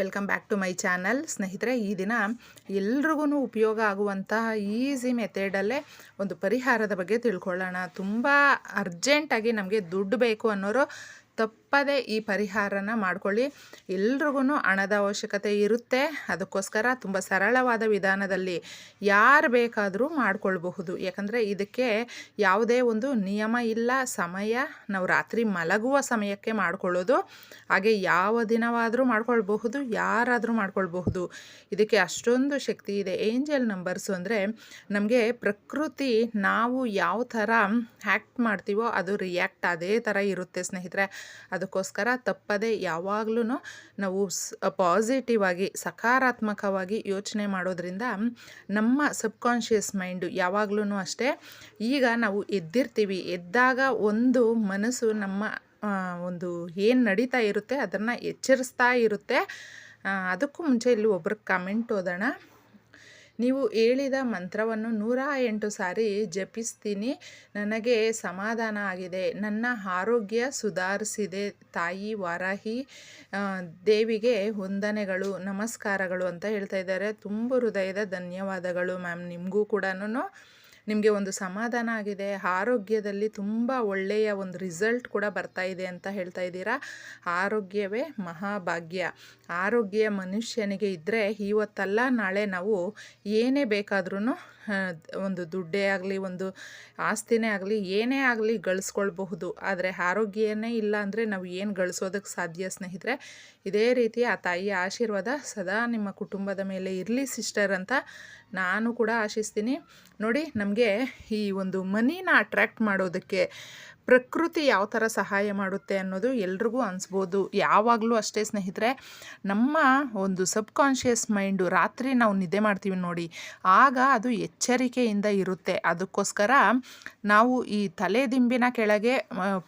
Welcome back to my channel ಸ್ನೇಹಿತರೆ, ಈ ದಿನ ಎಲ್ರಿಗೂ ಉಪಯೋಗ ಆಗುವಂತಹ ಈಸಿ ಮೆಥಡಲ್ಲೇ ಒಂದು ಪರಿಹಾರದ ಬಗ್ಗೆ ತಿಳ್ಕೊಳ್ಳೋಣ. ತುಂಬ ಅರ್ಜೆಂಟಾಗಿ ನಮಗೆ ದುಡ್ಡು ಬೇಕು ಅನ್ನೋರು ತಪ್ಪದೇ ಈ ಪರಿಹಾರನ ಮಾಡ್ಕೊಳ್ಳಿ. ಎಲ್ರಿಗೂ ಹಣದ ಅವಶ್ಯಕತೆ ಇರುತ್ತೆ. ಅದಕ್ಕೋಸ್ಕರ ತುಂಬ ಸರಳವಾದ ವಿಧಾನದಲ್ಲಿ ಯಾರು ಬೇಕಾದರೂ ಮಾಡಿಕೊಳ್ಬಹುದು. ಯಾಕಂದರೆ ಇದಕ್ಕೆ ಯಾವುದೇ ಒಂದು ನಿಯಮ ಇಲ್ಲ. ಸಮಯ, ನಾವು ರಾತ್ರಿ ಮಲಗುವ ಸಮಯಕ್ಕೆ ಮಾಡಿಕೊಳ್ಳೋದು. ಹಾಗೆ ಯಾವ ದಿನವಾದರೂ ಮಾಡ್ಕೊಳ್ಬಹುದು, ಯಾರಾದರೂ ಮಾಡ್ಕೊಳ್ಬಹುದು. ಇದಕ್ಕೆ ಅಷ್ಟೊಂದು ಶಕ್ತಿ ಇದೆ. ಏಂಜಲ್ ನಂಬರ್ಸು ಅಂದರೆ ನಮಗೆ ಪ್ರಕೃತಿ, ನಾವು ಯಾವ ಥರ ಆ್ಯಕ್ಟ್ ಮಾಡ್ತೀವೋ ಅದು ರಿಯಾಕ್ಟ್ ಅದೇ ಥರ ಇರುತ್ತೆ ಸ್ನೇಹಿತರೆ. ಅದಕ್ಕೋಸ್ಕರ ತಪ್ಪದೆ ಯಾವಾಗಲೂ ನಾವು ಪಾಸಿಟಿವ್ ಆಗಿ, ಸಕಾರಾತ್ಮಕವಾಗಿ ಯೋಚನೆ ಮಾಡೋದ್ರಿಂದ ನಮ್ಮ ಸಬ್ಕಾನ್ಷಿಯಸ್ ಮೈಂಡು ಯಾವಾಗಲೂ ಅಷ್ಟೇ, ಈಗ ನಾವು ಎದ್ದಿರ್ತೀವಿ. ಎದ್ದಾಗ ಒಂದು ಮನಸ್ಸು ನಮ್ಮ ಒಂದು ಏನು ನಡೀತಾ ಇರುತ್ತೆ, ಅದನ್ನು ಎಚ್ಚರಿಸ್ತಾ ಇರುತ್ತೆ. ಅದಕ್ಕೂ ಮುಂಚೆ ಇಲ್ಲಿ ಒಬ್ರಿಗೆ ಕಮೆಂಟ್ ಓದೋಣ. ನೀವು ಹೇಳಿದ ಮಂತ್ರವನ್ನು ನೂರ ಎಂಟು ಸಾರಿ ಜಪಿಸ್ತೀನಿ. ನನಗೆ ಸಮಾಧಾನ ಆಗಿದೆ. ನನ್ನ ಆರೋಗ್ಯ ಸುಧಾರಿಸಿದೆ ತಾಯಿ ವಾರಾಹಿ. ದೇವಿಗೆ ವಂದನೆಗಳು, ನಮಸ್ಕಾರಗಳು ಅಂತ ಹೇಳ್ತಾ ಇದ್ದಾರೆ. ತುಂಬ ಹೃದಯದ ಧನ್ಯವಾದಗಳು ಮ್ಯಾಮ್. ನಿಮಗೂ ಕೂಡ ನಿಮಗೆ ಒಂದು ಸಮಾಧಾನ ಆಗಿದೆ, ಆರೋಗ್ಯದಲ್ಲಿ ತುಂಬ ಒಳ್ಳೆಯ ಒಂದು ರಿಸಲ್ಟ್ ಕೂಡ ಬರ್ತಾ ಇದೆ ಅಂತ ಹೇಳ್ತಾ ಇದ್ದೀರಾ? ಆರೋಗ್ಯವೇ ಮಹಾಭಾಗ್ಯ. ಆರೋಗ್ಯ ಮನುಷ್ಯನಿಗೆ ಇದ್ದರೆ ಇವತ್ತಲ್ಲ, ನಾಳೆ ನಾವು ಏನೇ ಬೇಕಾದ್ರೂ ಒಂದು ದುಡ್ಡೇ ಆಗಲಿ, ಒಂದು ಆಸ್ತಿನೇ ಆಗಲಿ, ಏನೇ ಆಗಲಿ ಗಳಿಸ್ಕೊಳ್ಬಹುದು. ಆದರೆ ಆರೋಗ್ಯನೇ ಇಲ್ಲ ಅಂದರೆ ನಾವು ಏನು ಗಳಿಸೋದಕ್ಕೆ ಸಾಧ್ಯ ಸ್ನೇಹಿತರೆ? ಇದೇ ರೀತಿ ಆ ತಾಯಿಯ ಆಶೀರ್ವಾದ ಸದಾ ನಿಮ್ಮ ಕುಟುಂಬದ ಮೇಲೆ ಇರಲಿ ಸಿಸ್ಟರ್ ಅಂತ ನಾನು ಕೂಡ ಆಶಿಸ್ತೀನಿ. ನೋಡಿ, ನಮಗೆ ಈ ಒಂದು ಮನಿನ ಅಟ್ರ್ಯಾಕ್ಟ್ ಮಾಡೋದಕ್ಕೆ ಪ್ರಕೃತಿ ಯಾವ ಥರ ಸಹಾಯ ಮಾಡುತ್ತೆ ಅನ್ನೋದು ಎಲ್ರಿಗೂ ಅನಿಸ್ಬೋದು. ಯಾವಾಗಲೂ ಅಷ್ಟೇ ಸ್ನೇಹಿತರೆ, ನಮ್ಮ ಒಂದು ಸಬ್ಕಾನ್ಷಿಯಸ್ ಮೈಂಡು ರಾತ್ರಿ ನಾವು ನಿದ್ದೆ ಮಾಡ್ತೀವಿ ನೋಡಿ, ಆಗ ಅದು ಎಚ್ಚರಿಕೆಯಿಂದ ಇರುತ್ತೆ. ಅದಕ್ಕೋಸ್ಕರ ನಾವು ಈ ತಲೆ ದಿಂಬಿನ ಕೆಳಗೆ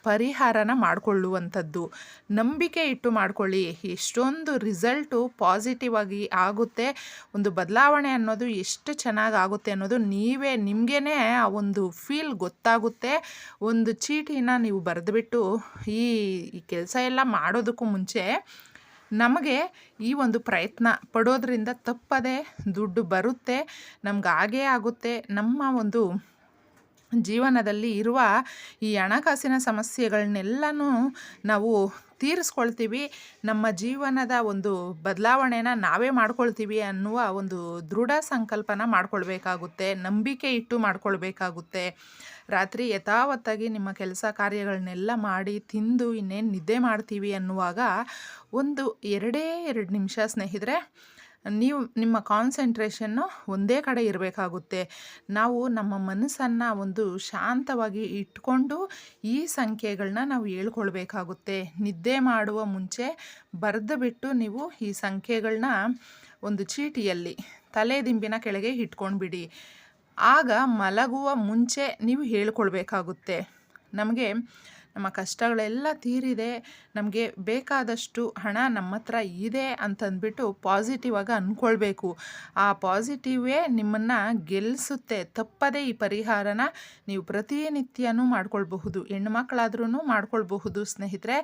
ಪರಿಹಾರನ ಮಾಡಿಕೊಳ್ಳುವಂಥದ್ದು. ನಂಬಿಕೆ ಇಟ್ಟು ಮಾಡಿಕೊಳ್ಳಿ. ಎಷ್ಟೊಂದು ರಿಸಲ್ಟು ಪಾಸಿಟಿವ್ ಆಗಿ ಆಗುತ್ತೆ. ಒಂದು ಬದಲಾವಣೆ ಅನ್ನೋದು ಎಷ್ಟು ಚೆನ್ನಾಗಿ ಆಗುತ್ತೆ ಅನ್ನೋದು ನೀವೇ ನಿಮಗೇ ಆ ಒಂದು ಫೀಲ್ ಗೊತ್ತಾಗುತ್ತೆ. ಒಂದು ಚೀಟಿ ಚೀಟಿನ ನೀವು ಬರೆದುಬಿಟ್ಟು ಈ ಈ ಕೆಲಸ ಎಲ್ಲ ಮಾಡೋದಕ್ಕೂ ಮುಂಚೆ ನಮಗೆ ಈ ಒಂದು ಪ್ರಯತ್ನ ಪಡೋದ್ರಿಂದ ತಪ್ಪದೆ ದುಡ್ಡು ಬರುತ್ತೆ, ನಮ್ಗೆ ಹಾಗೇ ಆಗುತ್ತೆ, ನಮ್ಮ ಒಂದು ಜೀವನದಲ್ಲಿ ಇರುವ ಈ ಹಣಕಾಸಿನ ಸಮಸ್ಯೆಗಳನ್ನೆಲ್ಲನೂ ನಾವು ತೀರಿಸ್ಕೊಳ್ತೀವಿ. ನಮ್ಮ ಜೀವನದ ಒಂದು ಬದಲಾವಣೆನ ನಾವೇ ಮಾಡ್ಕೊಳ್ತೀವಿ ಅನ್ನುವ ಒಂದು ದೃಢ ಸಂಕಲ್ಪನ ಮಾಡ್ಕೊಳ್ಬೇಕಾಗುತ್ತೆ. ನಂಬಿಕೆ ಇಟ್ಟು ಮಾಡ್ಕೊಳ್ಬೇಕಾಗುತ್ತೆ. ರಾತ್ರಿ ಯಥಾವತ್ತಾಗಿ ನಿಮ್ಮ ಕೆಲಸ ಕಾರ್ಯಗಳನ್ನೆಲ್ಲ ಮಾಡಿ ತಿಂದು ಇನ್ನೇನು ನಿದ್ದೆ ಮಾಡ್ತೀವಿ ಅನ್ನುವಾಗ ಒಂದು ಎರಡೇ ಎರಡು ನಿಮಿಷ ಸ್ನೇಹಿತರೆ ನೀವು ನಿಮ್ಮ ಕಾನ್ಸಂಟ್ರೇಷನ್ನು ಒಂದೇ ಕಡೆ ಇರಬೇಕಾಗುತ್ತೆ. ನಾವು ನಮ್ಮ ಮನಸ್ಸನ್ನು ಒಂದು ಶಾಂತವಾಗಿ ಇಟ್ಕೊಂಡು ಈ ಸಂಖ್ಯೆಗಳನ್ನ ನಾವು ಹೇಳ್ಕೊಳ್ಬೇಕಾಗುತ್ತೆ. ನಿದ್ದೆ ಮಾಡುವ ಮುಂಚೆ ಬರೆದು ಬಿಟ್ಟು ನೀವು ಈ ಸಂಖ್ಯೆಗಳನ್ನ ಒಂದು ಚೀಟಿಯಲ್ಲಿ ತಲೆ ದಿಂಬಿನ ಕೆಳಗೆ ಇಟ್ಕೊಂಡ್ಬಿಡಿ. ಆಗ ಮಲಗುವ ಮುಂಚೆ ನೀವು ಹೇಳ್ಕೊಳ್ಬೇಕಾಗುತ್ತೆ. ನಮಗೆ ನಮ್ಮ ಕಷ್ಟಗಳೆಲ್ಲ ತೀರಿದೆ, ನಮಗೆ ಬೇಕಾದಷ್ಟು ಹಣ ನಮ್ಮ ಹತ್ರ ಇದೆ ಅಂತಂದ್ಬಿಟ್ಟು ಪಾಸಿಟಿವ್ ಆಗಿ ಅಂದ್ಕೊಳ್ಬೇಕು ಆ ಪಾಸಿಟಿವೇ ನಿಮ್ಮನ್ನು ಗೆಲ್ಲಿಸುತ್ತೆ ತಪ್ಪದೇ ಈ ಪರಿಹಾರನ ನೀವು ಪ್ರತಿನಿತ್ಯನೂ ಮಾಡ್ಕೊಳ್ಬಹುದು. ಹೆಣ್ಮಕ್ಳಾದ್ರೂ ಮಾಡ್ಕೊಳ್ಬಹುದು. ಸ್ನೇಹಿತರೆ,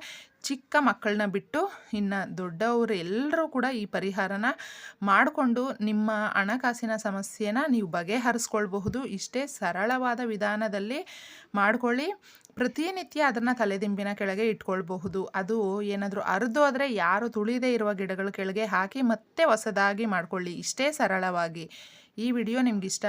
ಚಿಕ್ಕ ಮಕ್ಕಳನ್ನ ಬಿಟ್ಟು ಇನ್ನು ದೊಡ್ಡವರು ಎಲ್ಲರೂ ಕೂಡ ಈ ಪರಿಹಾರನ ಮಾಡಿಕೊಂಡು ನಿಮ್ಮ ಹಣಕಾಸಿನ ಸಮಸ್ಯೆನ ನೀವು ಬಗೆಹರಿಸ್ಕೊಳ್ಬಹುದು. ಇಷ್ಟೇ ಸರಳವಾದ ವಿಧಾನದಲ್ಲಿ ಮಾಡ್ಕೊಳ್ಳಿ. ಪ್ರತಿನಿತ್ಯ ಅದನ್ನು ತಲೆದಿಂಬಿನ ಕೆಳಗೆ ಇಟ್ಕೊಳ್ಬಹುದು. ಅದು ಏನಾದರೂ ಅರ್ಧೋದ್ರೆ ಯಾರು ತುಳಿದೇ ಇರುವ ಗಿಡಗಳ ಕೆಳಗೆ ಹಾಕಿ ಮತ್ತೆ ಹೊಸದಾಗಿ ಮಾಡ್ಕೊಳ್ಳಿ. ಇಷ್ಟೇ ಸರಳವಾಗಿ. ಈ ವಿಡಿಯೋ ನಿಮ್ಗೆ ಇಷ್ಟ